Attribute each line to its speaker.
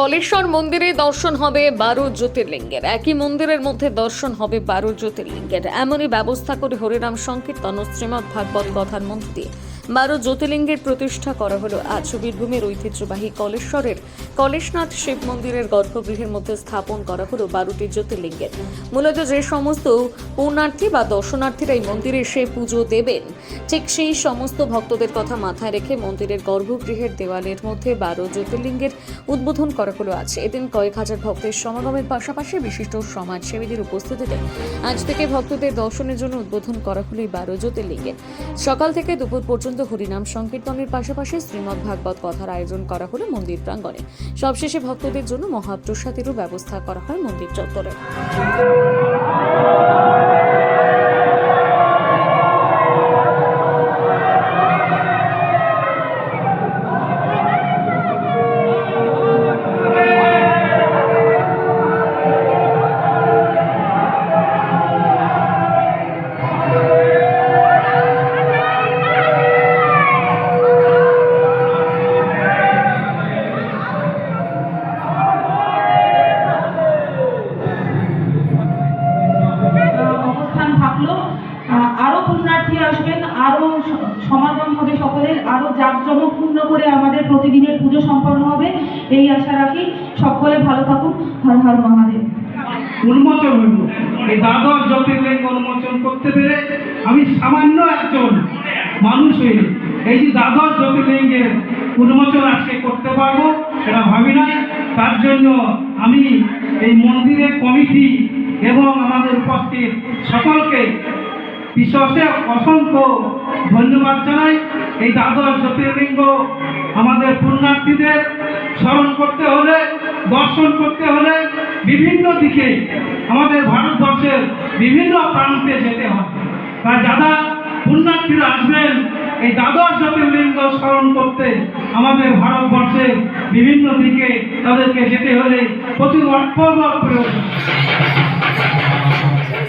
Speaker 1: কলেশ্বর মন্দিরে দর্শন হবে বারো জ্যোতির্লিঙ্গের। একই মন্দিরের মধ্যে দর্শন হবে বারো জ্যোতির্লিঙ্গের। এমনই ব্যবস্থা করে হরিনাম সংকীর্তন ও শ্রীমৎ ভাগবত কথার মধ্যে বারো জ্যোতির্লিঙ্গের প্রতিষ্ঠা করা হলো। আজ বীরভূমের ঐতিহ্যবাহী কলেশ্বরের কলেশনাথ শিব মন্দিরের গর্ভগৃহের মধ্যে স্থাপন করা হলো বারোটি জ্যোতির্লিঙ্গের। মূলত যে সমস্ত পূর্ণার্থী বা দর্শনার্থীরা এই মন্দিরে এসে পুজো দেবেন, ঠিক সেই সমস্ত ভক্তদের কথা মাথায় রেখে মন্দিরের গর্ভগৃহের দেওয়ালের মধ্যে বারো জ্যোতির্লিঙ্গের উদ্বোধন করা হলো আছে এদিন কয়েক হাজার ভক্তের সমাগমের পাশাপাশি বিশিষ্ট সমাজসেবীদের উপস্থিতিতে আজ থেকে ভক্তদের দর্শনের জন্য উদ্বোধন করা হলো এই বারো জ্যোতির্লিঙ্গের। সকাল থেকে দুপুর পর্যন্ত হরিনাম সংকীর্তনের পাশাপাশি শ্রীমদ ভাগবত কথার আয়োজন করা হলো মন্দির প্রাঙ্গণে। সবশেষে ভক্তদের জন্য মহাপ্রসাদেরও ব্যবস্থা করা হয় মন্দির চত্বরে।
Speaker 2: আসবেন, আরও সমাগম হবে সকলের, আরও জাঁকজমকপূর্ণ করে আমাদের প্রতিদিনের পুজো সম্পন্ন হবে, এই আশা রাখি। সকলে ভালো থাকুন। হর হর মহাদেব।
Speaker 3: উন্মোচন হইল এই দ্বাদশ জ্যোতির্লিঙ্গ উন্মোচন করতে পেরে আমি সামান্য একজন মানুষ হয়ে এই যে দ্বাদশ জ্যোতির্লিঙ্গের উন্মোচন আজকে করতে পারব এটা ভাবি নাই। তার জন্য আমি এই মন্দিরের কমিটি এবং আমাদের উপস্থিত সকলকে বিশ্বসে অসংখ্য ধন্যবাদ জানাই। এই দ্বাদশ জ্যোতির্লিঙ্গ আমাদের পুণ্যার্থীদের স্মরণ করতে হলে, দর্শন করতে হলে বিভিন্ন দিকে আমাদের ভারতবর্ষের বিভিন্ন প্রান্তে যেতে হয়। তাই যারা পুণ্যার্থীরা আসবেন, এই দ্বাদশ জ্যোতির্লিঙ্গ স্মরণ করতে আমাদের ভারতবর্ষের বিভিন্ন দিকে তাদেরকে যেতে হলে প্রচুর অর্থ প্রয়োজন।